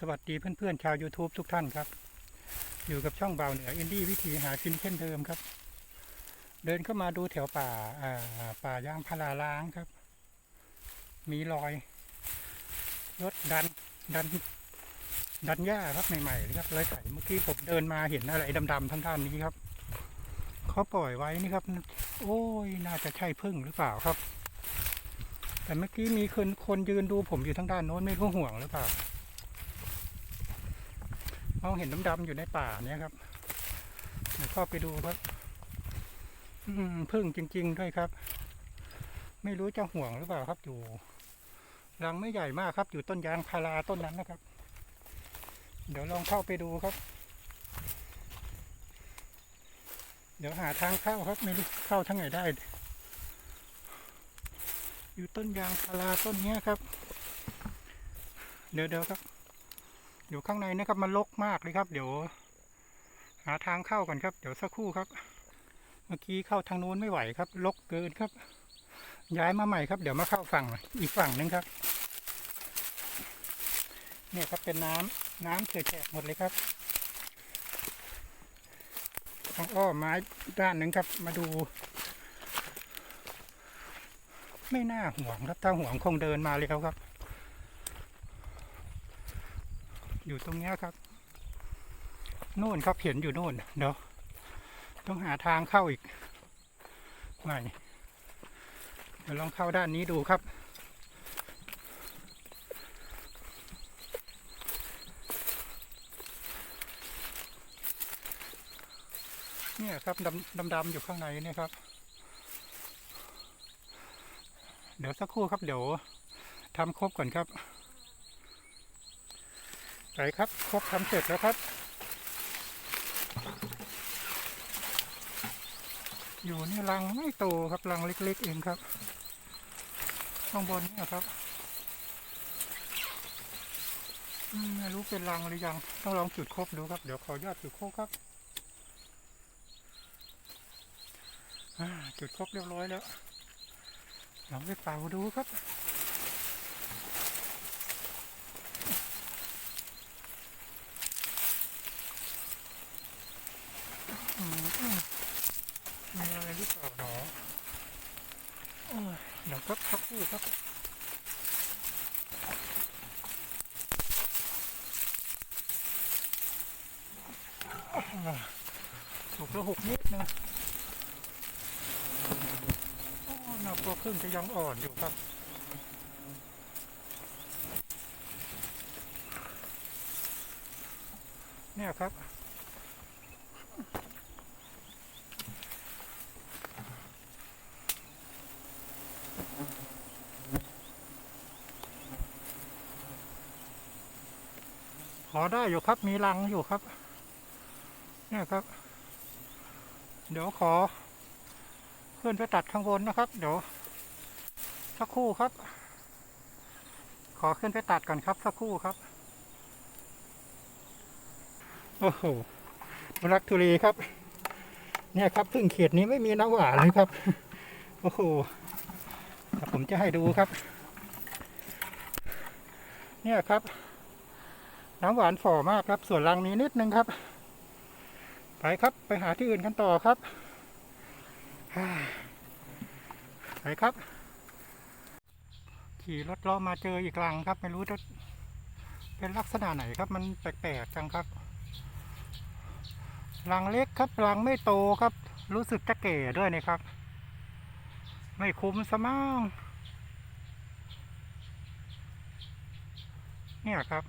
สวัสดีเพื่อนๆชาว YouTube ทุกท่านครับ อยู่กับช่องเบาเหนืออินดี้วิธีหากินเช่นเดิมครับ เดินเข้ามาดูแถวป่าป่ายางพาราล้างครับ มีรอยรถดันดัน ดันหญ้าครับใหม่ๆเลยครับเลยใส่เมื่อกี้ผมเดินมาเห็นอะไรดำๆทางด้านนี้ครับเขาปล่อยไว้นี่ครับ โอ้ยน่าจะใช่พึ่งหรือเปล่าครับ แต่เมื่อกี้มีคนคนยืนดูผมอยู่ทางด้านโน้นไม่รู้ห่วงหรือเปล่า มองเห็นดำๆอยู่ในป่าเนี่ยครับเดี๋ยวเข้าไปดูครับ อืมพึ่งจริง ๆ ด้วยครับ ไม่รู้จะห่วงหรือเปล่าครับอยู่รังไม่ใหญ่มากครับ อยู่ต้นยางพาราต้นนั้นนะครับ เดี๋ยวลองเข้าไปดูครับ เดี๋ยวหาทางเข้าครับ ไม่รู้เข้าทางไหนได้ อยู่ต้นยางพาราต้นนี้ครับ เดี๋ยวเดี๋ยวครับ อยู่ข้างในนะครับมันรกมากเลยครับ เดี๋ยว หาทางเข้าก่อนครับ เดี๋ยวสักครู่ครับ เมื่อกี้เข้าทางนู้นไม่ไหวครับรกเกินครับ ย้ายมาใหม่ครับ เดี๋ยวมาเข้าฝั่งอีกฝั่งหนึงครับ เนี่ยครับเป็นน้ำน้ำเฉื่อยแฉะหมดเลยครับต้องอ้อไม้ด้านหนึ่งครับ มาดู ไม่น่าห่วงครับถ้าห่วงคงเดินมาเลยครับ อยู่ตรงนี้ครับนู่นครับเห็นอยู่นู่นเดี๋ยวต้องหาทางเข้าอีกใหม่เดี๋ยวลองเข้าด้านนี้ดูครับ เนี่ยครับดำดำๆอยู่ข้างในเนี่ยครับ เดี๋ยวสักครู่ครับเดี๋ยวทำครบก่อนครับ ไปครับครบทำเสร็จแล้วครับ อยู่นี่รังไม่โตครับรังเล็กๆเองครับ ข้างบนนี่ครับไม่รู้เป็นรังหรือยัง ต้องลองจุดครบดูครับ เดี๋ยวขออนุญาตจุดครบครับจุดครบเรียบร้อยแล้วลองไปเป่าดูครับ อืมอืมมีอะไรหรือเปล่าหนอโอ้ยเดี๋ยวครับสักครู่ครับอ่าถูกละหกนิดนะหนักตัวครึ่งจะยังอ่อนอยู่ครับเนี่ยครับ ขอได้อยู่ครับมีรังอยู่ครับ เนี่ยครับ เดี๋ยวขอขึ้นไปตัดข้างบนนะครับ เดี๋ยวสักครู่ครับ ขอขึ้นไปตัดก่อนครับสักครู่ครับ โอ้โหรักทุเลครับ เนี่ยครับพึ่งเขตนี้ไม่มีน้ำหวานเลยครับ โอ้โหเดี๋ยวผมจะให้ดูครับ เนี่ยครับ น้ำหวานฝ่อมากครับ ส่วนรังมีนิดนึงครับ ไปครับไปหาที่อื่นกันต่อครับไปครับ ขี่รถล้อมาเจออีกรังครับ ไม่รู้จะเป็นลักษณะไหนครับ มันแปลกๆจังครับรังเล็กครับรังไม่โตครับ รู้สึกจะเก่ด้วยนะครับ ไม่คุ้มสมั่งเนี่ยครับ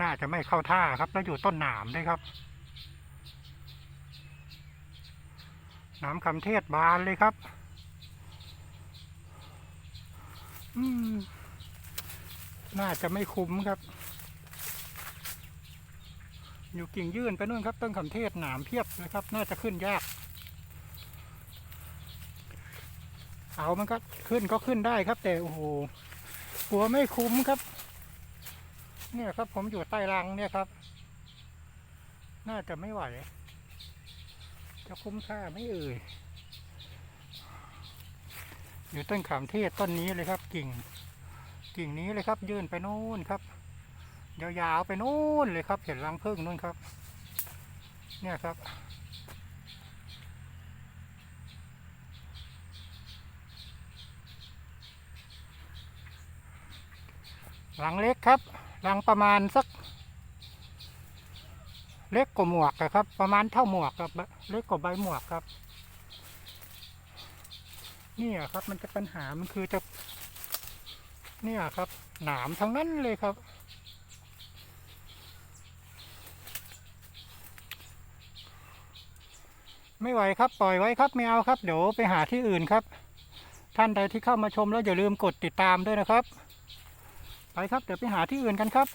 น่าจะไม่เข้าท่าครับ แล้วอยู่ต้นหนามด้วยครับน้ำคำเทศบานเลยครับอน่าจะไม่คุ้มครับ อยู่กิ่งยื่นไปนู่นครับ ต้นคำเทศหนามเพียบเลยครับ น่าจะขึ้นยากเอามันก็ขึ้นก็ขึ้นได้ครับ แต่โอ้โหกลัวไม่คุ้มครับ เนี่ยครับผมอยู่ใต้รังเนี่ยครับ น่าจะไม่ไหว จะคุ้มค่าไม่เอ่ย อยู่ต้นขามเทศต้นนี้เลยครับ กิ่ง กิ่งนี้เลยครับ ยื่นไปโน่นครับ ยาวๆไปโน่นเลยครับ เห็นรังผึ้งนู่นครับ เนี่ยครับหลังเล็กครับ หลังประมาณสัก เล็กกว่าหมวกอะครับ ประมาณเท่าหมวกครับเล็กกว่าใบหมวกครับ นี่ครับ มันจะปัญหามันคือจะ เนี่ยครับ หนามทั้งนั้นเลยครับไม่ไหวครับปล่อยไว้ครับไม่เอาครับ เดี๋ยวไปหาที่อื่นครับ ท่านใดที่เข้ามาชมแล้วอย่าลืมกดติดตามด้วยนะครับ ครับเดี๋ยวไปหาที่อื่นกันครับ